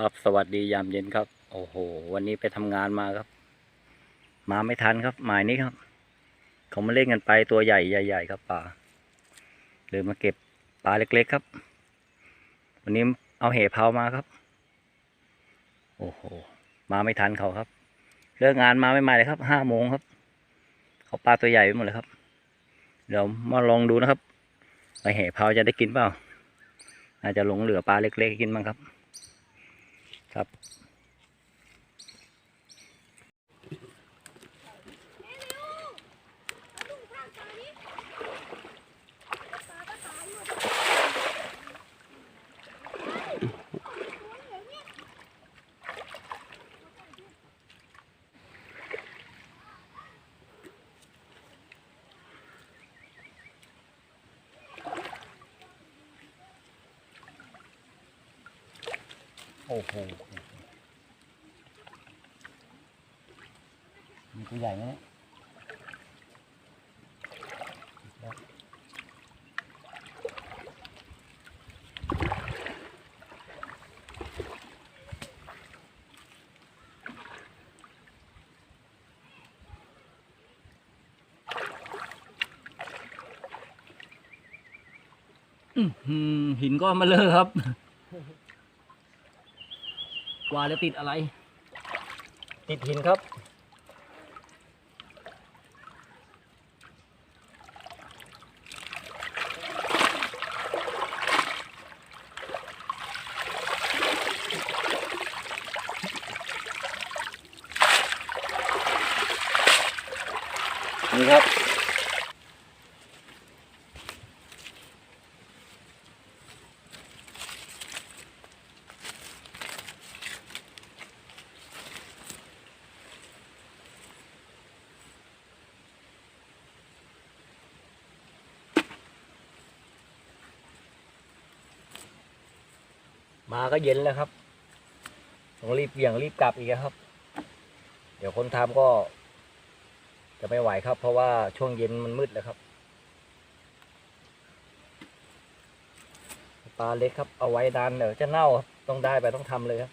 ครับสวัสดียามเย็นครับ โอ้โห วันนี้ไปทำงานมาครับ มาไม่ทันครับ หมายนี้ครับเขามาเล่นกันไปตัวใหญ่ใหญ่ๆครับปลาเลยมาเก็บปลาเล็ก ๆครับ วันนี้เอาเหเผามาครับ โอ้โห มาไม่ทันเขาครับ เลิกงานมาไม่มาเลยครับห้าโมงครับ เขาปลาตัวใหญ่ไปหมดเลยครับ เดี๋ยวมาลองดูนะครับไอเหเผาจะได้กินเปล่าอาจจะหลงเหลือปลาเล็ก ๆ กินบ้างครับ ครับ โอ้โหมีตัวใหญ่ไหมเนี่ยหินก้อนมาเลยครับ ว่าแล้วติดอะไร ติดหินครับ นี่ครับ มาก็เย็นแล้วครับต้องรีบเบี่ยงรีบกลับอีกครับ เดี๋ยวคนทำก็ จะไม่ไหวครับ เพราะว่าช่วงเย็นมันมืดแล้วครับ ปลาเล็กครับ เอาไว้นานเดี๋ยวจะเน่าครับต้องได้ไปต้องทำเลยครับ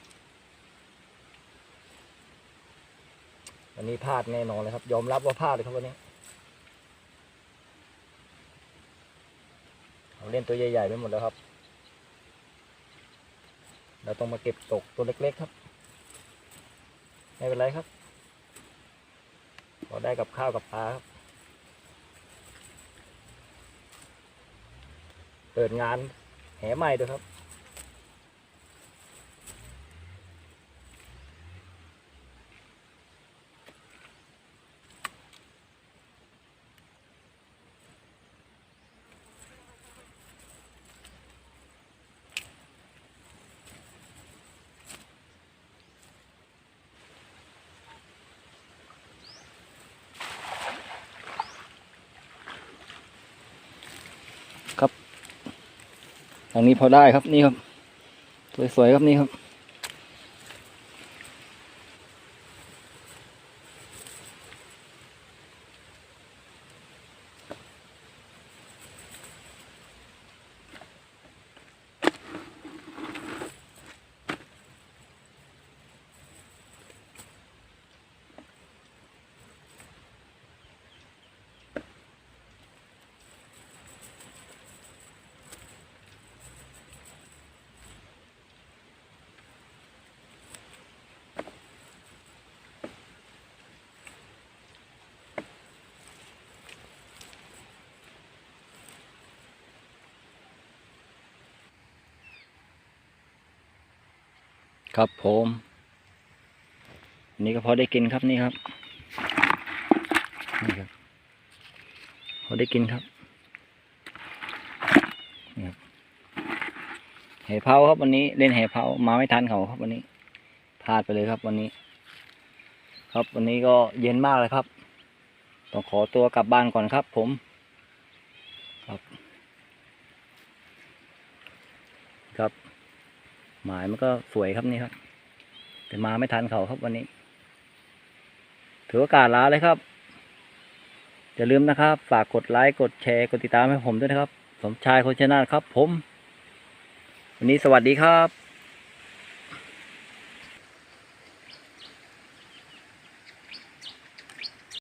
วันนี้พลาดแน่นอนเลยครับ ยอมรับว่าพลาดเลยครับวันนี้เราเล่นตัวใหญ่ๆไปหมดแล้วครับ เราต้องมาเก็บตกตัวเล็กๆครับ ไม่เป็นไรครับพอได้กับข้าวกับปลาครับ เปิดงานแหใหม่ด้วยครับ ทางนี้พอได้ครับนี่ครับ สวยๆครับนี่ครับ ครับผมนนี้ก็พอได้กินครับนี่ครับนี่ครับพอได้กินครับนี่เผาครับวันนี้เล่นเห่เผามาไม่ทันเขาครับวันนี้พลาดไปเลยครับวันนี้ ครับวันนี้ก็เย็นมากเลยครับ ต้องขอตัวกลับบ้านก่อนครับผมครับ หมายมันก็สวยครับนี่ครับ แต่มาไม่ทันเขาครับวันนี้ ถือโอกาสลาเลยครับอย่าลืมนะครับ ฝากกดไลค์กดแชร์กดติดตามให้ผมด้วยนะครับ สมชายโคชนาครับผม วันนี้สวัสดีครับ